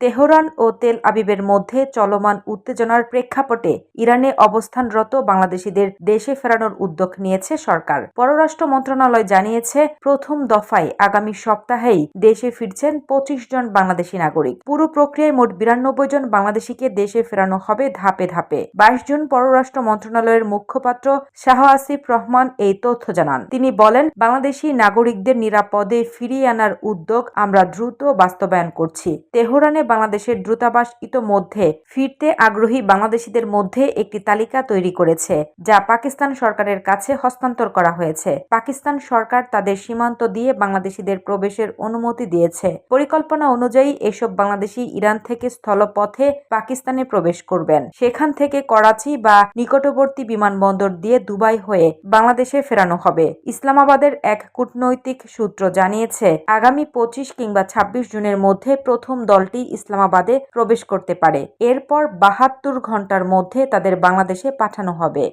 Tehran ও তেল আবিবের মধ্যে চলমান উত্তেজনার প্রেক্ষাপটে ইরানে অবস্থানরত বাংলাদেশিদের দেশে ফেরানোর উদ্যোগ নিয়েছে সরকার। পররাষ্ট্র মন্ত্রণালয় জানিয়েছে, প্রথম দফায় আগামী সপ্তাহেই দেশে ফিরছেন পঁচিশ জন বাংলাদেশি নাগরিক। পুরো প্রক্রিয়ায় মোট বিরানব্বই জন বাংলাদেশিকে দেশে ফেরানো হবে ধাপে ধাপে। বাইশ জুন পররাষ্ট্র মন্ত্রণালয়ের মুখপাত্র শাহ আসিফ রহমান এই তথ্য জানান। তিনি বলেন, বাংলাদেশি নাগরিকদের নিরাপদে ফিরিয়ে আনার উদ্যোগ আমরা দ্রুত বাস্তবায়ন করছি। তেহরানে বাংলাদেশের দূতাবাস ইতোমধ্যে ফিরতে আগ্রহী বাংলাদেশিদের মধ্যে একটি তালিকা তৈরি করেছে, যা পাকিস্তান সরকারের কাছে হস্তান্তর করা হয়েছে। পাকিস্তান সরকার তাদের সীমান্ত দিয়ে বাংলাদেশিদের প্রবেশের অনুমতি দিয়েছে। পরিকল্পনা অনুযায়ী এসব বাংলাদেশি ইরান থেকে স্থলপথে পাকিস্তানে প্রবেশ করবেন। সেখান থেকে করাচি বা নিকটবর্তী বিমানবন্দর দিয়ে দুবাই হয়ে বাংলাদেশে ফেরানো হবে। ইসলামাবাদের এক কূটনৈতিক সূত্র জানিয়েছে, আগামী পঁচিশ কিংবা ছাব্বিশ জুনের মধ্যে প্রথম দলটি ইসলামাবাদে প্রবেশ করতে পারে। এরপর বাহাত্তর ঘণ্টার মধ্যে তাদের বাংলাদেশে পাঠানো হবে।